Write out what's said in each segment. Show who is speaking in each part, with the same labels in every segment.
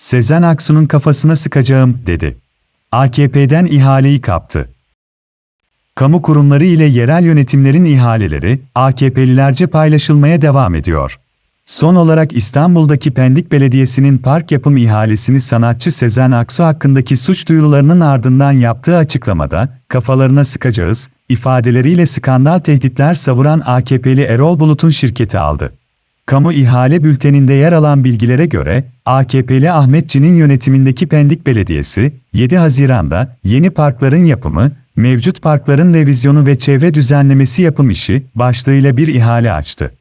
Speaker 1: Sezen Aksu'nun kafasına sıkacağım, dedi. AKP'den ihaleyi kaptı. Kamu kurumları ile yerel yönetimlerin ihaleleri, AKP'lilerce paylaşılmaya devam ediyor. Son olarak İstanbul'daki Pendik Belediyesi'nin park yapım ihalesini sanatçı Sezen Aksu hakkındaki suç duyurularının ardından yaptığı açıklamada, kafalarına sıkacağız, ifadeleriyle skandal tehditler savuran AKP'li Erol Bulut'un şirketi aldı. Kamu ihale bülteninde yer alan bilgilere göre, AKP'li Ahmetçi'nin yönetimindeki Pendik Belediyesi, 7 Haziran'da yeni parkların yapımı, mevcut parkların revizyonu ve çevre düzenlemesi yapım işi başlığıyla bir ihale açtı.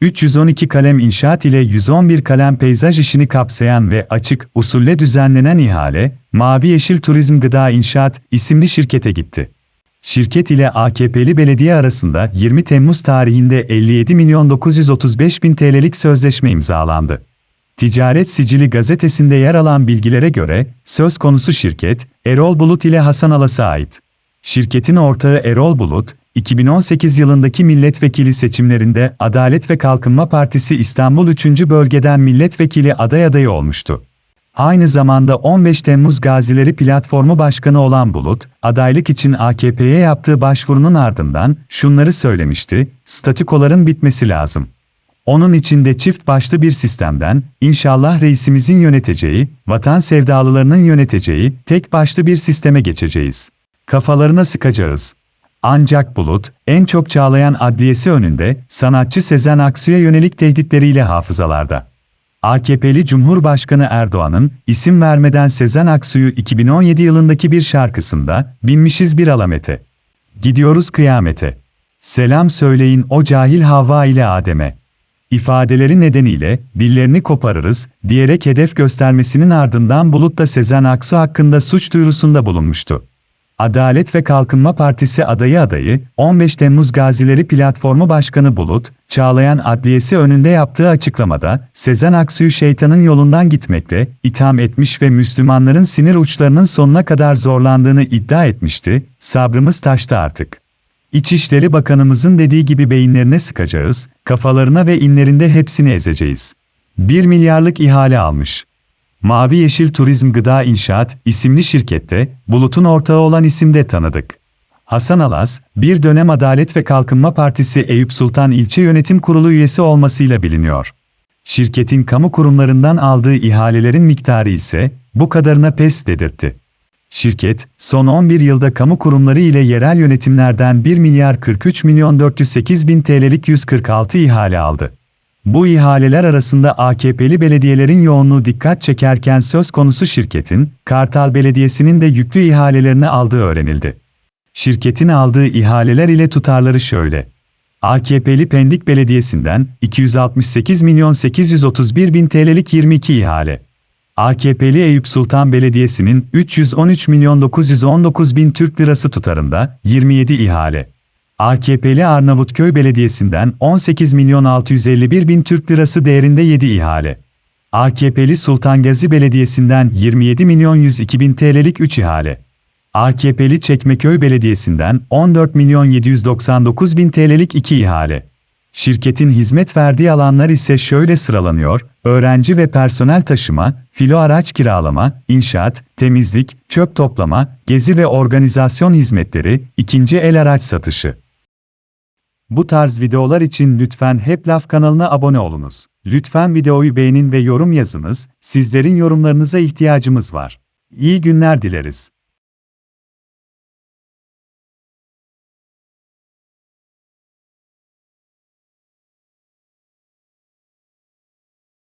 Speaker 1: 312 kalem inşaat ile 111 kalem peyzaj işini kapsayan ve açık, usulle düzenlenen ihale, Mavi Yeşil Turizm Gıda İnşaat isimli şirkete gitti. Şirket ile AKP'li belediye arasında 20 Temmuz tarihinde 57 milyon 935 bin TL'lik sözleşme imzalandı. Ticaret Sicili gazetesinde yer alan bilgilere göre, söz konusu şirket, Erol Bulut ile Hasan Alas'a ait. Şirketin ortağı Erol Bulut, 2018 yılındaki milletvekili seçimlerinde Adalet ve Kalkınma Partisi İstanbul 3. Bölgeden milletvekili aday adayı olmuştu. Aynı zamanda 15 Temmuz Gazileri Platformu Başkanı olan Bulut, adaylık için AKP'ye yaptığı başvurunun ardından şunları söylemişti, statükoların bitmesi lazım. Onun içinde çift başlı bir sistemden, inşallah reisimizin yöneteceği, vatan sevdalılarının yöneteceği, tek başlı bir sisteme geçeceğiz. Kafalarına sıkacağız. Ancak Bulut, en çok çağlayan adliyesi önünde, sanatçı Sezen Aksu'ya yönelik tehditleriyle hafızalarda. AKP'li Cumhurbaşkanı Erdoğan'ın, isim vermeden Sezen Aksu'yu 2017 yılındaki bir şarkısında, binmişiz bir alamete. Gidiyoruz kıyamete. Selam söyleyin o cahil Havva ile Adem'e. İfadeleri nedeniyle, dillerini koparırız, diyerek hedef göstermesinin ardından Bulut da Sezen Aksu hakkında suç duyurusunda bulunmuştu. Adalet ve Kalkınma Partisi adayı adayı, 15 Temmuz Gazileri Platformu Başkanı Bulut, Çağlayan Adliyesi önünde yaptığı açıklamada, Sezen Aksu'yu şeytanın yolundan gitmekle itham etmiş ve Müslümanların sinir uçlarının sonuna kadar zorlandığını iddia etmişti, sabrımız taştı artık. İçişleri Bakanımızın dediği gibi beyinlerine sıkacağız, kafalarına ve inlerinde hepsini ezeceğiz. 1 milyarlık ihale almış. Mavi Yeşil Turizm Gıda İnşaat isimli şirkette, Bulut'un ortağı olan isimde tanıdık. Hasan Alas, bir dönem Adalet ve Kalkınma Partisi Eyüp Sultan İlçe Yönetim Kurulu üyesi olmasıyla biliniyor. Şirketin kamu kurumlarından aldığı ihalelerin miktarı ise bu kadarına pes dedirtti. Şirket, son 11 yılda kamu kurumları ile yerel yönetimlerden 1 milyar 43 milyon 408 bin TL'lik 146 ihale aldı. Bu ihaleler arasında AKP'li belediyelerin yoğunluğu dikkat çekerken söz konusu şirketin, Kartal Belediyesi'nin de yüklü ihalelerini aldığı öğrenildi. Şirketin aldığı ihaleler ile tutarları şöyle. AKP'li Pendik Belediyesi'nden 268 milyon 831 bin TL'lik 22 ihale. AKP'li Eyüp Sultan Belediyesi'nin 313 milyon 919 bin Türk lirası tutarında 27 ihale. AKP'li Arnavutköy Belediyesi'nden 18 milyon 651 bin Türk lirası değerinde 7 ihale. AKP'li Sultan Gazi Belediyesi'nden 27 milyon 102 bin TL'lik 3 ihale. AKP'li Çekmeköy Belediyesi'nden 14 milyon 799 bin TL'lik 2 ihale. Şirketin hizmet verdiği alanlar ise şöyle sıralanıyor, öğrenci ve personel taşıma, filo araç kiralama, inşaat, temizlik, çöp toplama, gezi ve organizasyon hizmetleri, ikinci el araç satışı. Bu tarz videolar için lütfen Hep Laf kanalına abone olunuz. Lütfen videoyu beğenin ve yorum yazınız, sizlerin yorumlarınıza ihtiyacımız var. İyi günler dileriz.